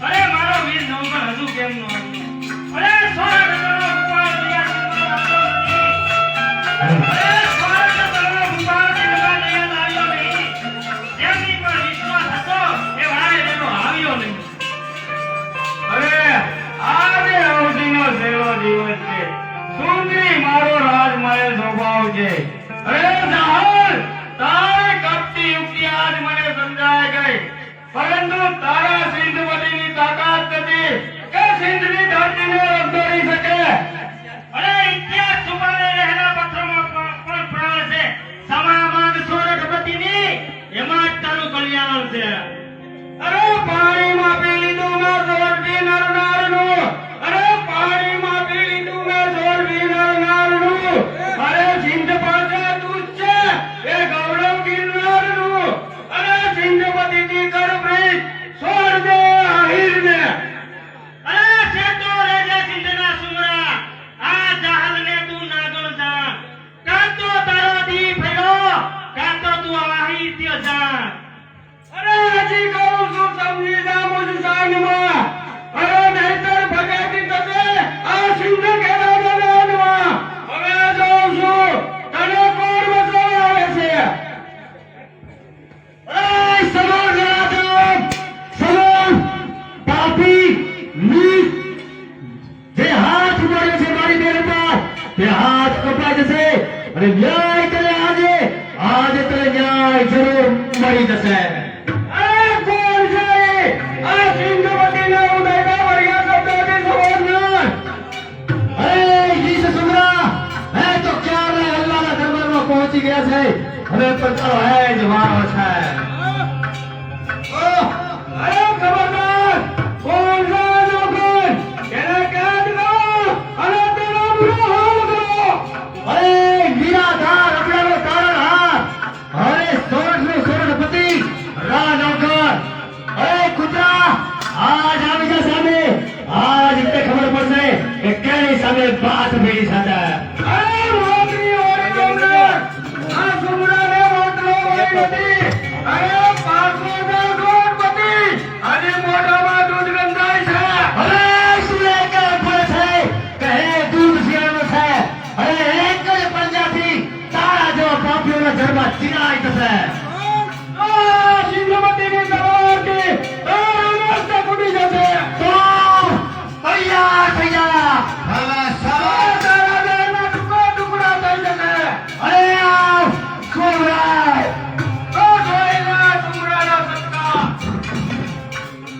અરે મારો વીર નંબર હજુ કેમ નો અરે ન્યાય કરે આજે આજે તને ન્યાય જરૂર મળી જશે હવે પતરો હે જ વાળો છે.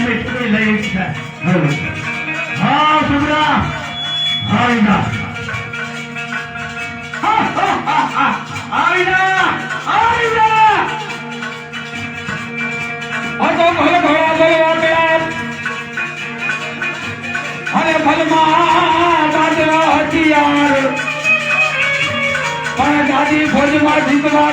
મિત્રી લઈ છે હા સુબ્રા હા વિના આવીના આવીના અતો ભલ ભલા જય આપ્યા અને ભલમાં દાદરા હથિયાર પણ દાદી ભોજમાં જીતવા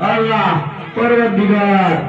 Allah, perwadigar.